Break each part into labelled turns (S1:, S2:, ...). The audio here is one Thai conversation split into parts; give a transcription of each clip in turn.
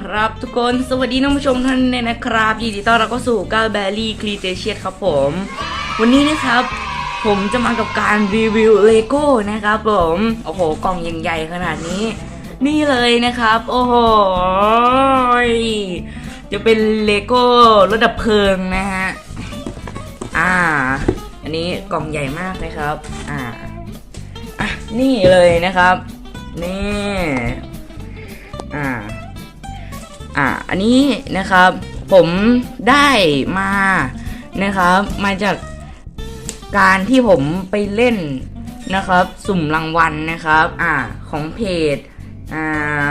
S1: ครับทุกคนสวัสดีท่านผู้ชมท่านเนี่ยนะครับ ยินดีต้อนรับเข้าสู่ก้าแบรี่คลีเตเชียครับผม วันนี้นะครับ ผมจะมากับการรีวิวเลโก้นะครับผมโอ้โหกล่องยังใหญ่ขนาดนี้ นี่เลยนะครับ โอ้โหจะเป็นเลโก้รถดับเพลิงนะฮะอ่า อันนี้กล่องใหญ่มากนะครับ อ่าอะนี่เลยนะครับนี่อ่า อ่าอันนี้นะครับผมได้มานะครับมาจากการที่ผมไปเล่นนะครับ สุ่มรางวัลนะครับ อ่าของเพจอ่า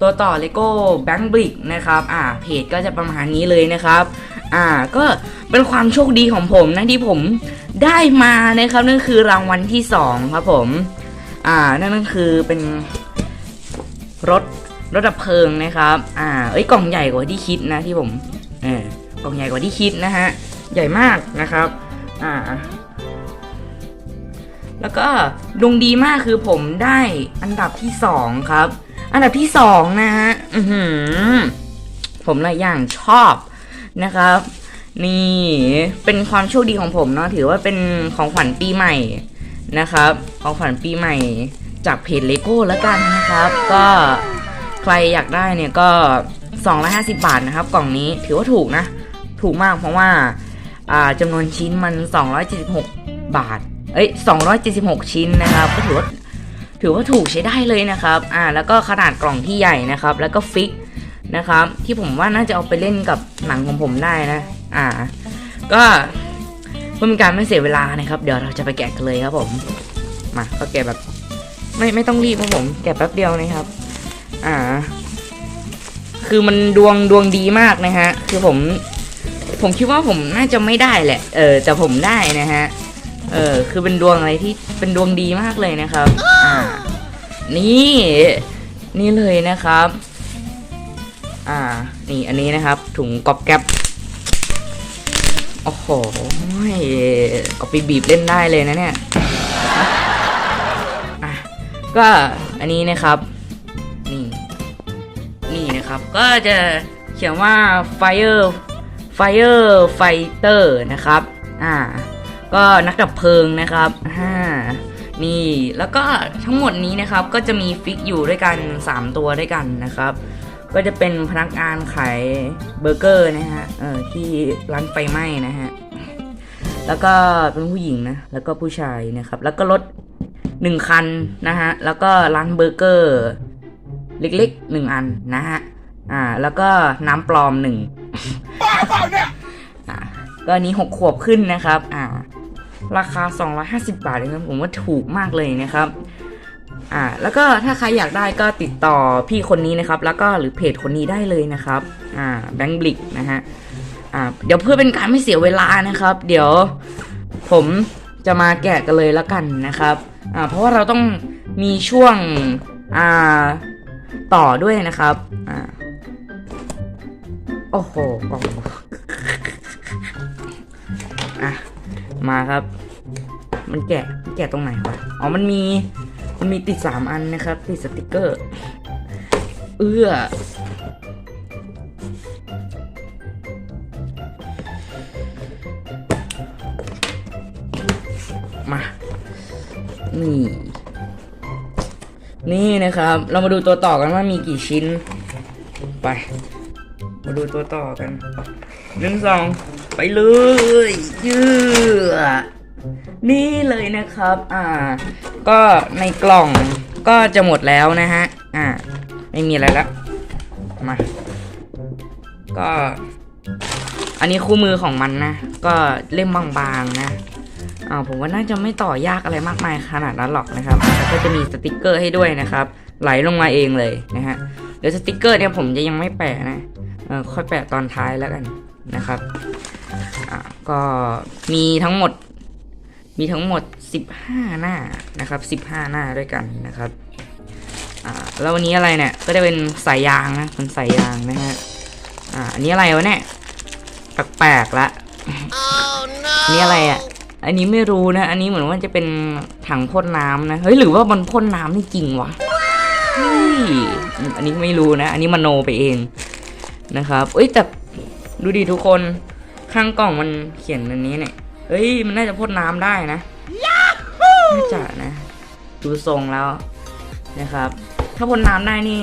S1: ตัวต่อเลโก้แบงค์บริกนะครับอ่าเพจก็จะประมาณนี้เลยนะครับอ่าก็เป็นความโชคดีของผมนะที่ผมได้มานะครับนั่นคือรางวัลที่สองครับผมอ่านั่นก็คือเป็นรถ รถดับเพลิงนะครับ อ่า เอ้ยกล่องใหญ่กว่าที่คิดนะที่ผมเออกล่องใหญ่กว่าที่คิดนะฮะ ใหญ่มากนะครับ อ่า แล้วก็ดวงดีมากคือผมได้อันดับที่สองครับ อันดับที่สองนะฮะ อือหือ ผมหลายอย่างชอบนะครับ นี่ เป็นความโชคดีของผมเนาะ ถือว่าเป็นของขวัญปีใหม่นะครับ ของขวัญปีใหม่จากเพจเลโก้แล้วกันนะครับ ก็ ใครอยากได้เนี่ยก็ 250 บาทนะครับ กล่องนี้ถือว่าถูกนะ ถูกมากเพราะว่าจำนวนชิ้นมัน 276 บาท เอ้ย 276 ชิ้นนะครับ ก็ถือว่าถือว่าถูกใช้ได้เลยนะครับ อ่า แล้วก็ขนาดกล่องที่ใหญ่นะครับ แล้วก็ฟิกนะครับ ที่ผมว่าน่าจะเอาไปเล่นกับหนังของผมได้นะ อ่า ก็เพื่อเป็นการไม่เสียเวลานะครับ เดี๋ยวเราจะไปแกะกันเลยครับผม มา ก็แกะแบบ ไม่ไม่ต้องรีบครับผม แกะแป๊บเดียวนะครับ อ่า คือมันดวงดวงดีมากนะฮะ คือผม ผมคิดว่าผมน่าจะไม่ได้แหละ เออ แต่ผมได้นะฮะ เออ คือเป็นดวงอะไรที่เป็นดวงดีมากเลยนะครับ อ่า นี่ นี่เลยนะครับ อ่า นี่อันนี้นะครับ ถุงกอบแก๊บโอ้โหเอาไปบีบเล่นได้เลยนะเนี่ย อะ ก็อันนี้นะครับ นะครับ ก็จะเขียนว่า fire fire fighter นะครับ อ่า ก็นักดับเพลิงนะครับอ่านี่แล้วก็ทั้งหมดนี้นะครับก็จะมีฟิกอยู่ด้วยกัน 3 ตัวด้วยกันนะครับ ก็จะเป็นพนักงานขายเบอร์เกอร์นะฮะเออที่ร้านไฟไหม้นะฮะแล้วก็เป็นผู้หญิงนะแล้วก็ผู้ชายนะครับ แล้วก็รถหนึ่งคันนะฮะแล้วก็ร้านเบอร์เกอร์ เล็กๆหนึ่งอันนะฮะ อ่า แล้วก็น้ำปลอมหนึ่งอ่าก็อันนี้หกขวบขึ้นนะครับ อ่า ราคา 250 บาทเลยครับผมว่าถูกมากเลยนะครับ อ่า แล้วก็ถ้าใครอยากได้ก็ติดต่อพี่คนนี้นะครับ แล้วก็หรือเพจคนนี้ได้เลยนะครับ อ่า แบงค์บลิกนะฮะ อ่า เดี๋ยวเพื่อเป็นการไม่เสียเวลานะครับ เดี๋ยวผมจะมาแกะกันเลยแล้วกันนะครับ อ่า เพราะว่าเราต้องมีช่วง อ่า ต่อด้วยนะครับ อ่า โอ้โหกล่องอะ มาครับ มันแกะแกะตรงไหนวะ อ๋อ มันมี มันมีติดสามอันนะครับ ติดสติกเกอร์ เอื้อ มา นี่ นี่นะครับ เรามาดูตัวต่อกันว่ามีกี่ชิ้น ไป มาดูตัวต่อกันหนึ่งสองไปเลยยือนี่เลยนะครับ อ่า ก็ในกล่องก็จะหมดแล้วนะฮะ อ่า ไม่มีอะไรแล้วมา ก็ อันนี้คู่มือของมันนะ ก็เล่มบางๆนะอ่าผมว่าน่าจะไม่ต่อยากอะไรมากมายขนาดนั้นหรอกนะครับแล้วก็จะมีสติกเกอร์ให้ด้วยนะครับ ไหลลงมาเองเลยนะฮะ เดี๋ยวสติกเกอร์เนี่ยผมจะยังไม่แปะนะ ค่อยแปะตอนท้ายแล้วกันนะครับอ่าก็มีทั้งหมดมีทั้งหมด 15 หน้านะครับ 15 หน้าด้วยกันนะครับอ่าแล้ววันนี้อะไรเนี่ยก็จะเป็นสายยางนะเป็นสายยางนะฮะอ่าอันนี้อะไรวะเนี่ยแปลกๆละอันนี้อะไรอะ อันนี้ไม่รู้นะ อันนี้เหมือนว่าจะเป็นถังพ่นน้ำนะ เฮ้ยหรือว่ามันพ่นน้ำนี่จริงวะเฮ้ยอืมอันนี้ไม่รู้นะ อันนี้มโนไปเอง นะครับเอ้ยแต่ดูดิทุกคนข้างกล่องมันเขียนอันนี้เนี่ยเฮ้ยมันน่าจะพ่นน้ำได้นะน่าจะนะ ดูทรงแล้วนะครับ ถ้าพ่นน้ำได้นี่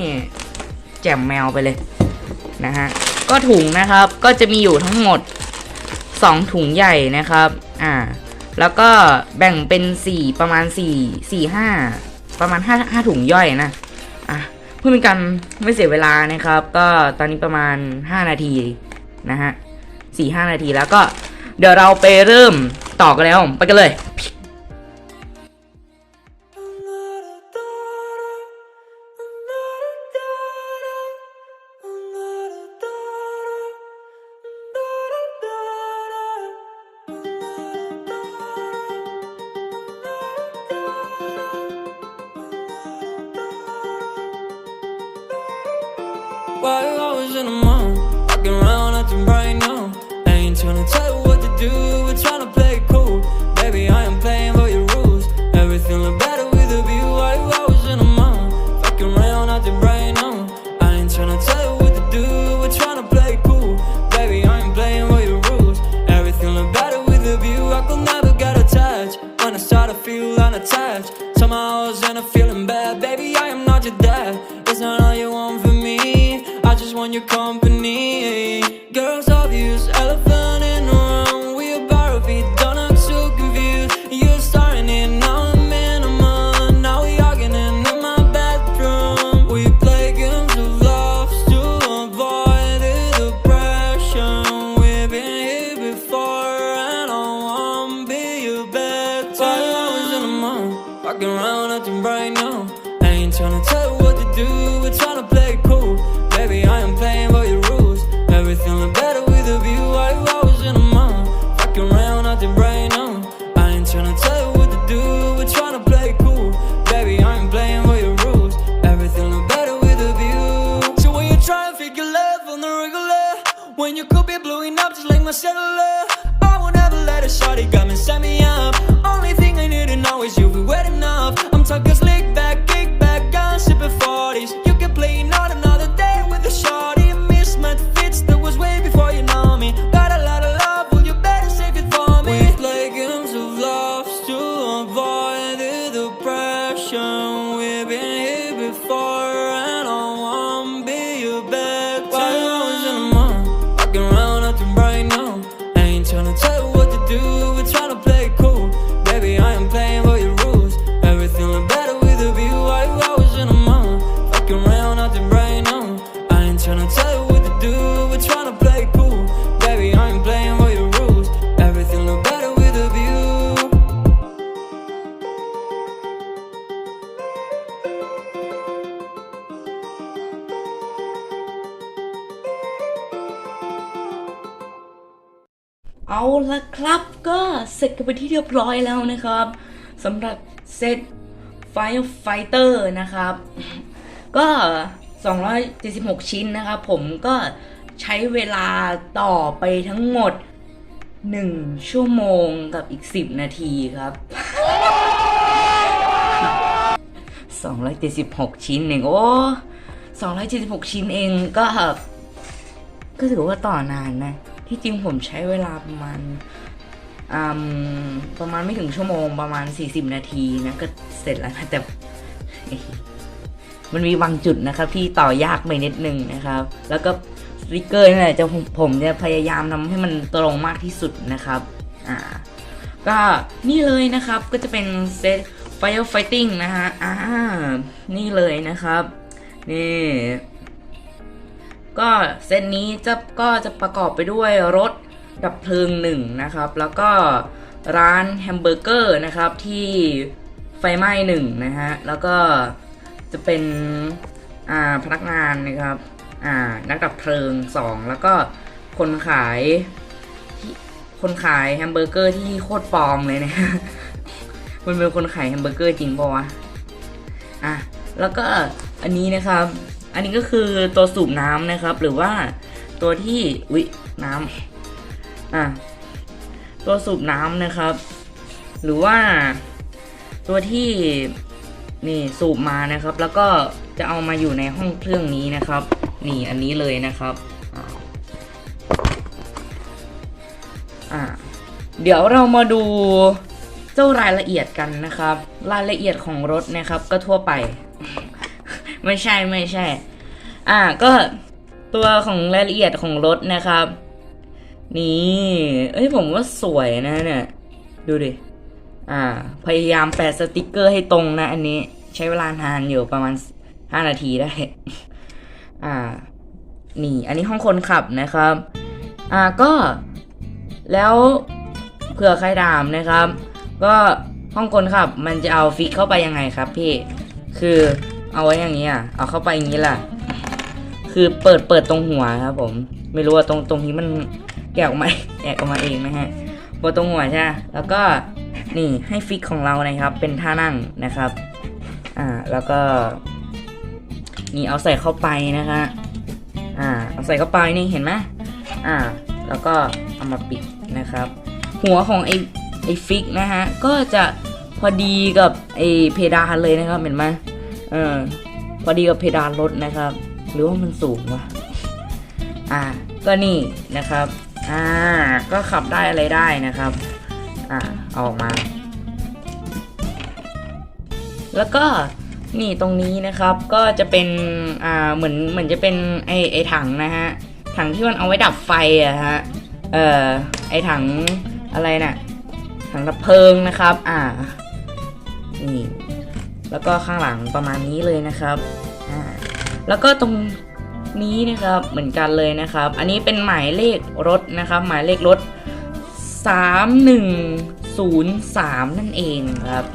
S1: แจ่มแมวไปเลยนะฮะก็ถุงนะครับก็จะมีอยู่ทั้งหมด 2 ถุงใหญ่นะครับอ่าแล้วก็แบ่งเป็น 4 ประมาณ 4 4 5 ประมาณ 5 5 ถุงย่อยนะอะ เพื่อเป็นการไม่เสียเวลานะครับ ก็ตอนนี้ประมาณ 5 นาทีนะฮะสี่ห้านาทีแล้วก็เดี๋ยวเราไปเริ่มต่อกันแล้วไปกันเลย
S2: blowing up just like my cellular, I will never let a shawty come and set me up. Only thing I need to know is you be wet enough.
S1: กันไปที่เรียบร้อยแล้วนะครับสำหรับเซต Firefighter นะครับ ก็ 276 ชิ้นนะครับผมก็ใช้เวลาต่อไปทั้งหมด 1 ชั่วโมงกับอีก 10 นาทีครับ 276 ชิ้นเองโอ้276 ชิ้นเองก็ก็ถือว่าต่อนานนะ ที่จริงผมใช้เวลาประมาณ ประมาณไม่ถึงชั่วโมงประมาณ 40 นาทีนะก็เสร็จแล้วนะแต่ มันมีบางจุดนะครับ ที่ต่อยากไปนิดนึงนะครับ แล้วก็สติกเกอร์นี่แหละจะผมผมจะพยายามทำให้มันตรงมากที่สุดนะครับอ่าก็นี่เลยนะครับก็จะเป็นเซต Firefighting นะฮะอ่านี่เลยนะครับนี่ก็เซตนี้จะก็จะประกอบไปด้วยรถ ดับเพลิงหนึ่งนะครับ แล้วก็ร้านแฮมเบอร์เกอร์นะครับที่ไฟไหม้หนึ่งนะฮะ แล้วก็จะเป็นอ่าพนักงานนะครับอ่านักดับเพลิงสองแล้วก็คนขายที่คนขายแฮมเบอร์เกอร์ที่โคตรปลอมเลยเนะมันเป็นคนขายแฮมเบอร์เกอร์จริงปะวะอะแล้วก็อันนี้นะครับ อันนี้ก็คือตัวสูบน้ำนะครับ หรือว่าตัวที่อุ๊ยน้ำ อะตัวสูบน้ำนะครับ หรือว่าตัวที่นี่สูบมานะครับ แล้วก็จะเอามาอยู่ในห้องเครื่องนี้นะครับ นี่อันนี้เลยนะครับอ่าอ่าเดี๋ยวเรามาดูเจ้ารายละเอียดกันนะครับ รายละเอียดของรถนะครับ ก็ทั่วไป ไม่ใช่ไม่ใช่ อ่าก็ตัวของรายละเอียดของรถนะครับ นี่ เอ้ยผมว่าสวยนะเนี่ย ดูดิ อ่า พยายามแปะสติกเกอร์ให้ตรงนะ อันนี้ใช้เวลานานอยู่ประมาณ5นาทีได้ อ่า นี่ อันนี้ห้องคนขับนะครับ อ่าก็แล้วเผื่อใครถามนะครับ ก็ห้องคนขับมันจะเอาฟิกเข้าไปยังไงครับ พี่ คือเอาไว้อย่างนี้อะ เอาเข้าไปอย่างนี้แหละ คือเปิดเปิดตรงหัวครับผม ไม่รู้ว่าตรงตรงนี้มัน แกะออกมาแกะออกมาเองนะฮะเปิดตรงหัวใช่แล้วก็นี่ให้ฟิกของเรานะครับ เป็นท่านั่งนะครับ อ่า แล้วก็ นี่เอาใส่เข้าไปนะคะ อ่า เอาใส่เข้าไปนี่เห็นไหมอ่า แล้วก็เอามาปิดนะครับ หัวของไอไอฟิกนะฮะ ก็จะพอดีกับไอเพดานเลยนะครับเห็นไหมเออ พอดีกับเพดานรถนะครับ หรือว่ามันสูงวะ อ่า ก็นี่นะครับ อ่า ก็ขับได้อะไรได้นะครับ อ่าเอาออกมา แล้วก็นี่ตรงนี้นะครับก็จะเป็นอ่าเหมือนเหมือนจะเป็นไอไอถังนะฮะถังที่มันเอาไว้ดับไฟอะฮะเอ่อไอถังอะไรน่ะถังดับเพลิงนะครับ อ่านี่แล้วก็ข้างหลังประมาณนี้เลยนะครับอ่าแล้วก็ตรง นี้นะครับเหมือนกันเลยนะครับ อันนี้เป็นหมายเลขรถนะครับ หมายเลขรถ 3103 นั่นเองครับ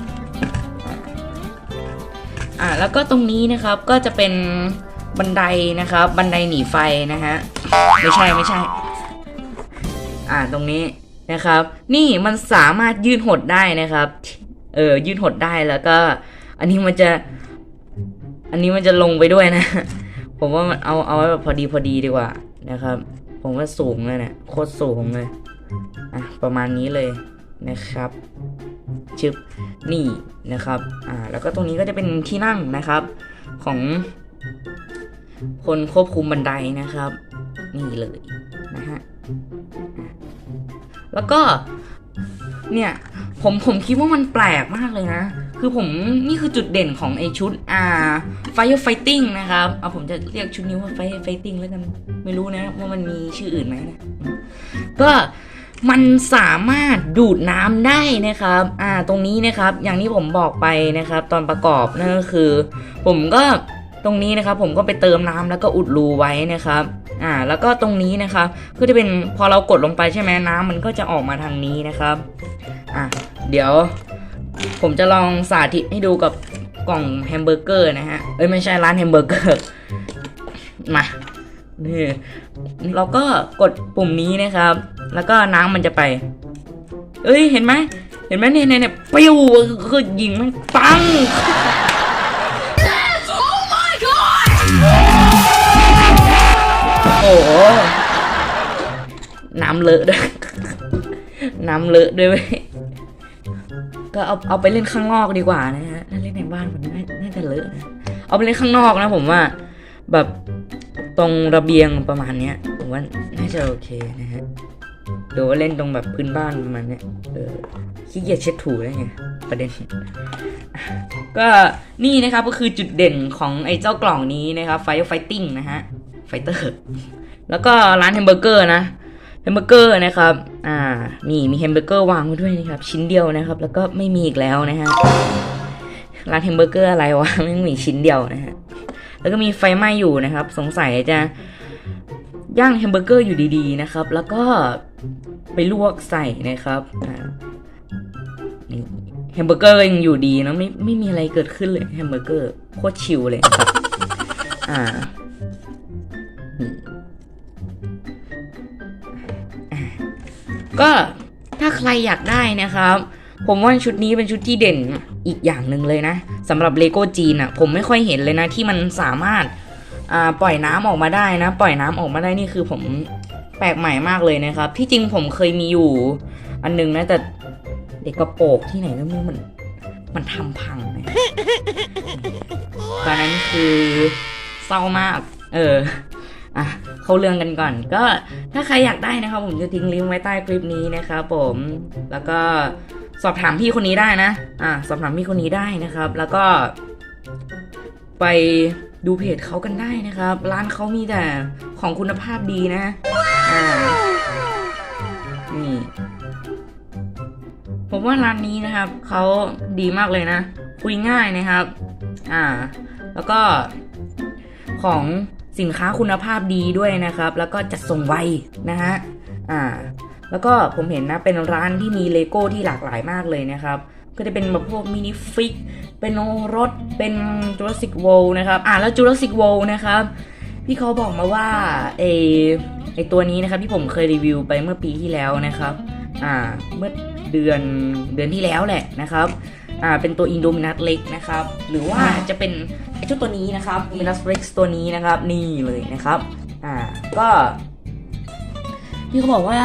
S1: อ่าแล้วก็ตรงนี้นะครับก็จะเป็นบันไดนะครับ บันไดหนีไฟนะฮะไม่ใช่ไม่ใช่ อ่าตรงนี้นะครับ นี่มันสามารถยืดหดได้นะครับ เออยืดหดได้แล้วก็ อันนี้มันจะ อันนี้มันจะลงไปด้วยนะ ผมว่ามันเอาเอาไว้แบบพอดีพอดีดีกว่านะครับ ผมว่าสูงเลยเนะี่ยโคตรสูงเลยอะประมาณนี้เลยนะครับชึบนี่นะครับอ่าแล้วก็ตรงนี้ก็จะเป็นที่นั่งนะครับ ของ คนควบคุมบันไดนะครับ นี่เลยนะฮะอะแล้วก็เนี่ยผมผมคิดว่ามันแปลกมากเลยนะ คือผมนี่คือจุดเด่นของไอชุดอ่า Fire Fighting นะครับเอาผมจะเรียกชุดนี้ว่า Fire Fighting แล้วกันไม่รู้นะว่ามันมีชื่ออื่นไหมนะก็มันสามารถดูดน้ำได้นะครับ อ่า ตรงนี้นะครับ อย่างที่ผมบอกไปนะครับ ตอนประกอบนั่นก็คือ ผมก็ตรงนี้นะครับ ผมก็ไปเติมน้ำแล้วก็อุดรูไว้นะครับ อ่า แล้วก็ตรงนี้นะครับ ก็จะเป็นพอเรากดลงไปใช่ไหมน้ำมันก็จะออกมาทางนี้นะครับ อะเดี๋ยว ผมจะลองสาธิตให้ดูกับกล่องแฮมเบอร์เกอร์นะฮะ เอ้ยไม่ใช่ร้านแฮมเบอร์เกอร์ มา นี่ เราก็กดปุ่มนี้นะครับ แล้วก็น้ำมันจะไป เอ้ยเห็นไหม เห็นไหมเนี่ยเนี่ยเนี่ยปิ้วคือยิงมันปังโอ้โหน้ำเลอะด้วย น้ำเลอะด้วยเว้ย ก็เอาเอาไปเล่นข้างนอกดีกว่านะฮะเล่นในบ้านผมน่าน่าจะเลอะนะเอาไปเล่นข้างนอกนะผมว่า แบบตรงระเบียงประมาณเนี้ยผมว่าน่าจะโอเคนะฮะหรือว่าเล่นตรงแบบพื้นบ้านประมาณเนี้ยเออขี้เกียจเช็ดถูได้ไงประเด็น ก็นี่นะครับก็คือจุดเด่นของไอ้เจ้ากล่องนี้นะครับ Fire Fighting นะฮะไฟเตอร์แล้วก็ร้านแฮมเบอร์เกอร์นะ แฮมเบอร์เกอร์นะครับ อ่า นี่มีแฮมเบอร์เกอร์วางไว้ด้วยนะครับ ชิ้นเดียวนะครับ แล้วก็ไม่มีอีกแล้วนะฮะ ร้านแฮมเบอร์เกอร์อะไรวะไม่มีชิ้นเดียวนะฮะ แล้วก็มีไฟไหม้อยู่นะครับ สงสัยจะย่างแฮมเบอร์เกอร์อยู่ดีๆนะครับ แล้วก็ไปลวกใส่นะครับนี่แฮมเบอร์เกอร์ยังอยู่ดีนะไม่ไม่มีอะไรเกิดขึ้นเลยแฮมเบอร์เกอร์โคตรชิลเลยครับ อ่า ก็ถ้าใครอยากได้นะครับ ผมว่าชุดนี้เป็นชุดที่เด่นอีกอย่างหนึ่งเลยนะสำหรับเลโก้จีนอะผมไม่ค่อยเห็นเลยนะที่มันสามารถปล่อยน้ำออกมาได้นะ ปล่อยน้ำออกมาได้นี่คือผมแปลกใหม่มากเลยนะครับ ที่จริงผมเคยมีอยู่ อันหนึงนะแต่เด็กกระโปรงที่ไหนก็ไม่รู้มัน มันทำพังนะตอนนั้นคือเศร้ามาก เออ อะเข้าเรื่องกันก่อน ก็ถ้าใครอยากได้นะครับ ผมจะทิ้งลิงก์ไว้ใต้คลิปนี้นะครับผมแล้วก็สอบถามพี่คนนี้ได้นะ อะสอบถามพี่คนนี้ได้นะครับ แล้วก็ ไปดูเพจเขากันได้นะครับ ร้านเขามีแต่ของคุณภาพดีนะอ่านี่ผมว่าร้านนี้นะครับเขาดีมากเลยนะ คุยง่ายนะครับ อ่า แล้วก็ของ สินค้าคุณภาพดีด้วยนะครับ แล้วก็จัดส่งไวนะฮะอ่าแล้วก็ผมเห็นนะเป็นร้านที่มีเลโก้ที่หลากหลายมากเลยนะครับ ก็จะเป็นแบบพวกมินิฟิก เป็นรถ เป็น Jurassic World นะครับ อ่าแล้ว Jurassic World นะครับ พี่เขาบอกมาว่าไอไอตัวนี้นะครับที่ผมเคยรีวิวไปเมื่อปีที่แล้วนะครับ อ่าเมื่อเดือนเดือนที่แล้วแหละนะครับ อ่าเป็นตัว Indominus Rex นะครับ หรือว่าจะเป็น ไอเจ้าตัวนี้นะครับ Indominus Rex ตัวนี้นะครับ นี่เลยนะครับ อ่า ก็พี่เขาบอกว่า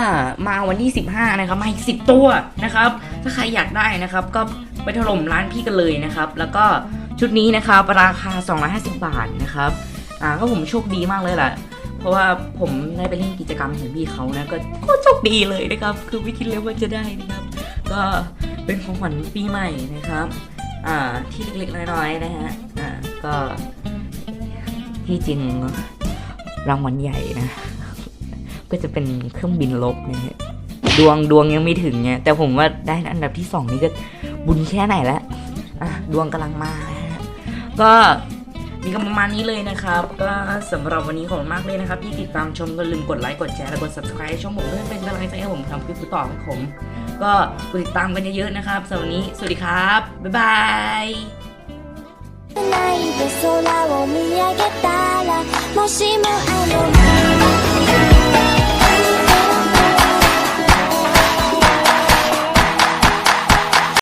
S1: มาวันที่ 15 นะครับ มาอีก 10 ตัวนะครับ ถ้าใครอยากได้นะครับ ก็ไปถล่มร้านพี่กันเลยนะครับ แล้วก็ชุดนี้นะครับราคา 250 บาทนะครับ อ่าก็ผมโชคดีมากเลยแหละเพราะว่าผมได้ไปเล่นกิจกรรมของพี่เขานะก็ก็โชคดีเลยนะครับ คือไม่คิดเลยว่าจะได้นะครับ ก็เป็นของขวัญปีใหม่นะครับ อ่าที่เล็กๆน้อยๆนะฮะอ่าก็ที่จริงรางวัลใหญ่นะ ก็จะเป็นเครื่องบินลบนะฮะดวงดวงยังไม่ถึงเนี่ยแต่ผมว่าได้อันดับที่สองนี่ก็บุญแค่ไหนแล้วอะดวงกำลังมาก็มีกันประมาณนี้เลยนะครับ ก็สำหรับวันนี้ขอบคุณมากเลยนะครับ ที่ติดตามชมก็ลืมกดไลค์กดแชร์และกด subscribe ช่องผมเพื่อเป็นกำลังใจให้ผมทำคลิปต่อของผม ก็กดติดตามกันเยอะๆนะครับสำหรับวันนี้สวัสดีครับ บ๊ายบาย
S3: ないで空を見上げたらもしもあの